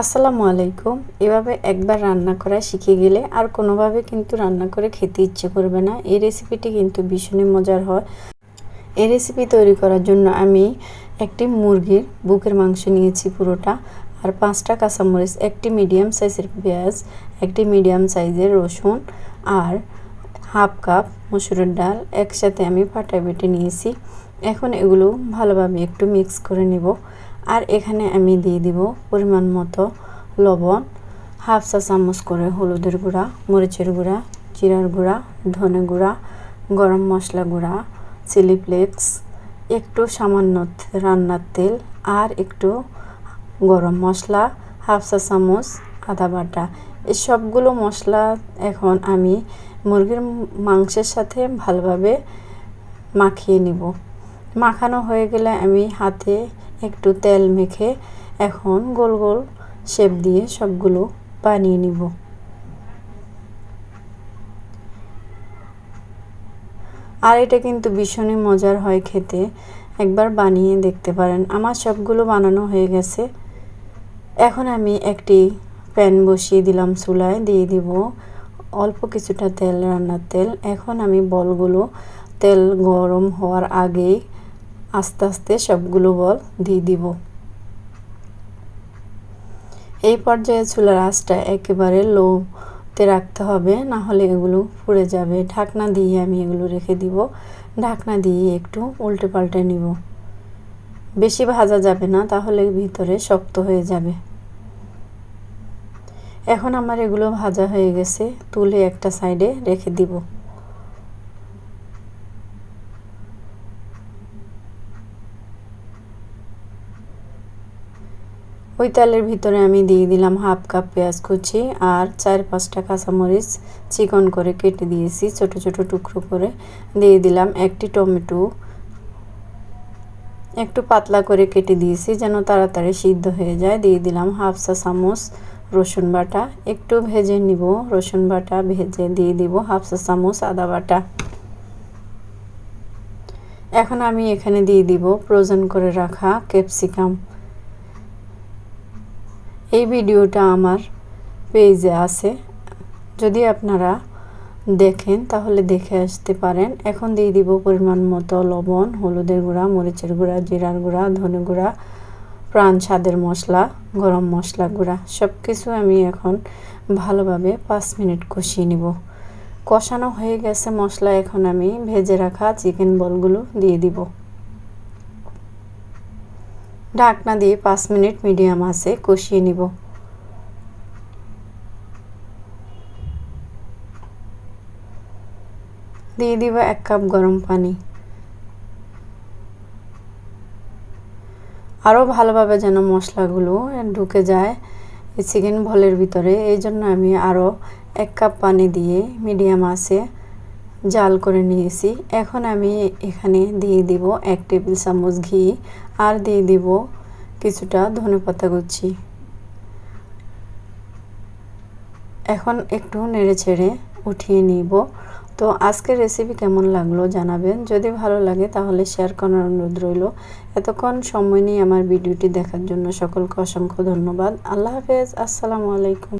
আসসালামু আলাইকুম। এভাবে একবার রান্না করা শিখে গেলে আর কোনোভাবে কিন্তু রান্না করে খেতে ইচ্ছে করবে না। এই রেসিপিটি কিন্তু ভীষণই মজার হয়। এই রেসিপি তৈরি করার জন্য আমি একটি মুরগির বুকের মাংস নিয়েছি পুরোটা আর পাঁচটা কাঁচামরিচ, একটি মিডিয়াম সাইজের পেঁয়াজ, একটি মিডিয়াম সাইজের রসুন আর হাফ কাপ মসুরের ডাল একসাথে আমি পাটা বেটে নিয়েছি। এখন এগুলো ভালোভাবে একটু মিক্স করে নেব। আর এখানে আমি দিয়ে দিব পরিমাণ মতো লবণ, হাফ চা চামচ করে হলুদের গুঁড়া, মরিচের গুঁড়া, জিরার গুঁড়া, ধনে গুঁড়া, গরম মশলা গুঁড়া, চিলি ফ্লেক্স, একটু সামান্য রান্নার তেল আর একটু গরম মশলা, হাফ চা চামচ আদা বাটা। এই সবগুলো মশলা এখন আমি মুরগির মাংসের সাথে ভালোভাবে মাখিয়ে নিব। মাখানো হয়ে গেলে আমি হাতে একটু তেল মেখে এখন গোল গোল শেপ দিয়ে সবগুলো বানিয়ে নিব। আর এটা কিন্তু ভীষণই মজার হয় খেতে। একবার বানিয়ে দেখতে পারেন। আমার সবগুলো বানানো হয়ে গেছে। এখন আমি একটি প্যান বসিয়ে দিলাম চুলায়, দিয়ে দিব অল্প কিছুটা তেল, রান্নার তেল। এখন আমি বলগুলো তেল গরম হওয়ার আগেই আস্তে আস্তে সবগুলো বল দিয়ে দিব। এই পর্যায়ে চুলার আঁচটা একেবারে লোতে রাখতে হবে, না হলে এগুলো পুড়ে যাবে। ঢাকনা দিয়ে আমি এগুলো রেখে দিব। ঢাকনা দিয়ে একটু উল্টে পাল্টে নিব। বেশি ভাজা যাবে না, তাহলে ভিতরে শক্ত হয়ে যাবে। এখন আমার এগুলো ভাজা হয়ে গেছে, তুলে একটা সাইডে রেখে দিব। ওই তেলের ভিতরে আমি দিয়ে দিলাম হাফ কাপ পেঁয়াজ কুচি আর চার পাঁচটা কাঁচামরিচ চিকন করে কেটে দিয়েছি, ছোট ছোট টুকরো করে। দিয়ে দিলাম একটি টমেটো। একটু পাতলা করে কেটে দিয়েছি যেন তাড়াতাড়ি সিদ্ধ হয়ে যায়। দিয়ে দিলাম হাফ চা চামচ রসুন বাটা। একটু ভেজে নিব, রসুন বাটা ভেজে দিয়ে দিব হাফ চা চামচ আদা বাটা। এখন আমি এখানে দিয়ে দিব প্রয়োজন করে রাখা ক্যাপসিকাম এই ভিডিওটা আমার পেজে আছে। যদি আপনারা দেখেন, তাহলে দেখে আসতে পারেন। এখন দিয়ে দিব পরিমাণ মতো লবণ, হলুদের গুঁড়া, মরিচের গুঁড়া, জিরার গুঁড়া, ধনে গুঁড়া, প্রাণ স্বাদের মশলা, গরম মশলা গুঁড়া। সব কিছু আমি এখন ভালোভাবে পাঁচ মিনিট কষিয়ে নিব। কষানো হয়ে গেছে মশলা, এখন আমি ভেজে রাখা চিকেন বলগুলো দিয়ে দিব। ঢাকনা দিয়ে পাঁচ মিনিট মিডিয়াম আছে, কষিয়ে নিব। দিয়ে দিব এক কাপ গরম পানি। আরও ভালোভাবে যেন মশলাগুলো ঢুকে যায় চিকেন ভলের ভিতরে, এই জন্য আমি আরও এক কাপ পানি দিয়ে মিডিয়াম আছে জাল করে নিয়েছি। এখন আমি এখানে দিয়ে দিব এক টেবিল চামচ ঘি আর দিয়ে দিব কিছুটা ধনে পাতা কুচি। এখন একটু নেড়ে ছেড়ে উঠিয়ে নিব। তো আজকের রেসিপি কেমন লাগল জানাবেন। যদি ভালো লাগে তাহলে শেয়ার করার অনুরোধ রইল। এতক্ষণ সময় নিয়ে আমার ভিডিওটি দেখার জন্য সকলকে অসংখ্য ধন্যবাদ। আল্লাহ হাফেজ। আসসালামু আলাইকুম।